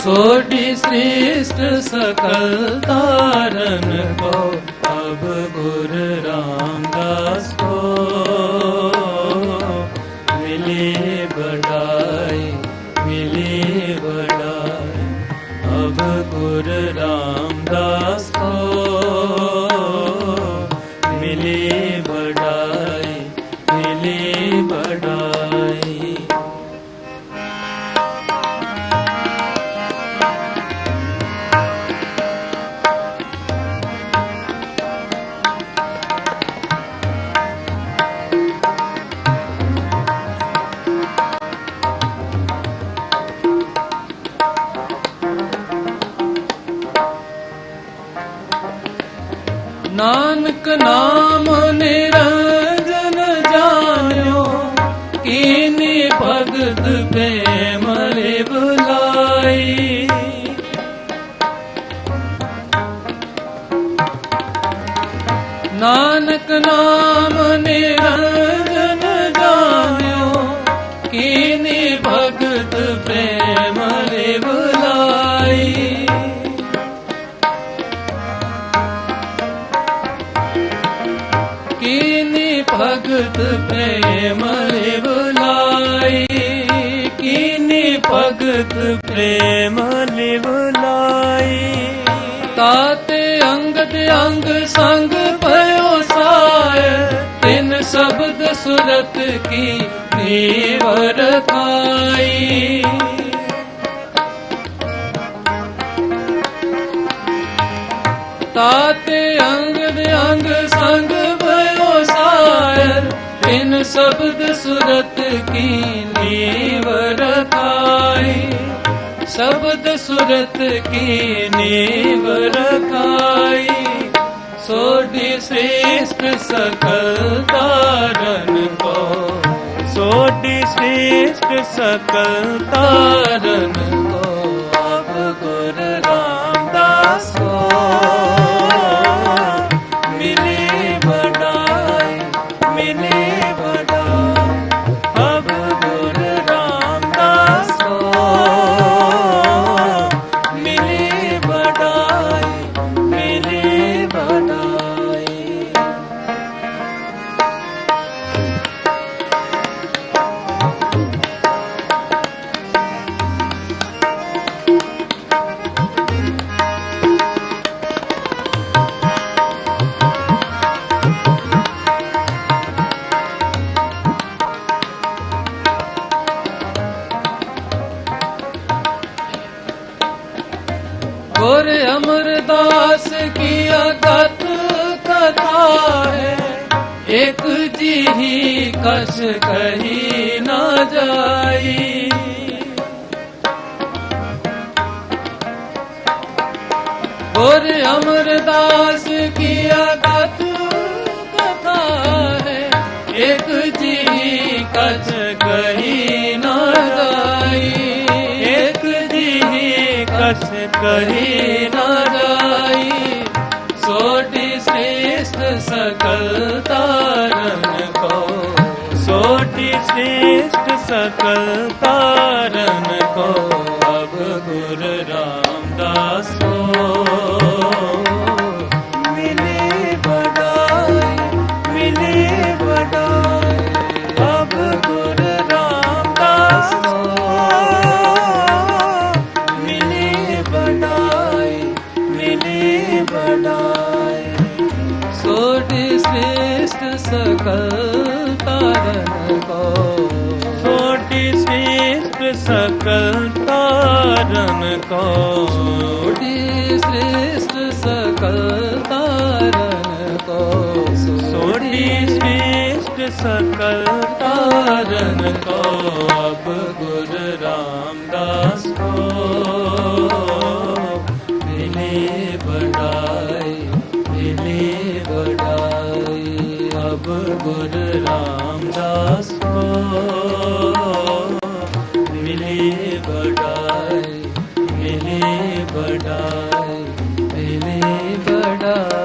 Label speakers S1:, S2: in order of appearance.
S1: सोडि श्रेष्ठ सकल तारन को अब गुर रामदास को ਨਾਨਕ ਨਾਮ ਨਿਰੰਜਨ ਜਾਣਿਓ ਕੀਨੀ ਭਗਤ ਪ੍ਰੇਮ ਭਗਤ ਪ੍ਰੇਮ ਰੇ ਬੁਲਾਈ ਤਾਤੇ ਅੰਗਦ ਅੰਗ ਸੰਗ ਭਇਓ ਸਾਇ, ਤਿਨ ਸ਼ਬਦ ਸੁਰਤ ਕੀ ਨੀਵਰ ਖਾਈ ਤਾਤੇ ਅੰਗ ਦੇ ਅੰਗ ਸੰਗ ਭਇਓ ਸਾਇਰ ਤਿਨ ਸ਼ਬਦ ਸੁਰਤ ਕੀ ਨੀ ਸ਼ਬਦ ਸੁਰਤ ਕੀ ਨੀਵ ਰਖਾਈ? ਸੋਢੀ ਸ੍ਰੇਸ਼ਟ ਸਕਲ ਤਾਰਨ ਕੋ। ਸੋਢੀ ਸ੍ਰੇਸ਼ਟ ਸਕਲ ਤਾਰਨ ਕੋ। ਅਮਰਦਾਸ ਕੀ ਅਗਤ ਕਥਾ ਹੈ? ਇੱਕ ਜਿਹੀ ਕਸ ਕਹੀ ਨਾ ਜਾਈ। ਗੁਰ ਅਮਰਦਾਸ ਕੀ ਕਹੀ ਨਾ ਜਾਈ ਸੋਢੀ ਸ੍ਰੇਸ਼ਟ ਸਕਲ ਤਾਰਨ ਕੋ। ਸੋਢੀ ਸ੍ਰੇਸ਼ਟ ਸਕਲ ਤਾਰਨ ਕੋ, ਅਬ ਗੁਰ ਰਾਮਦਾਸ ਕੋ। सकल
S2: तारण को। सोडी श्रेष्ठ सकल
S1: तारण को। सोडी श्रेष्ठ सकल
S2: तारण को। अब
S1: गुरु रामदास को गुरु रामदास love.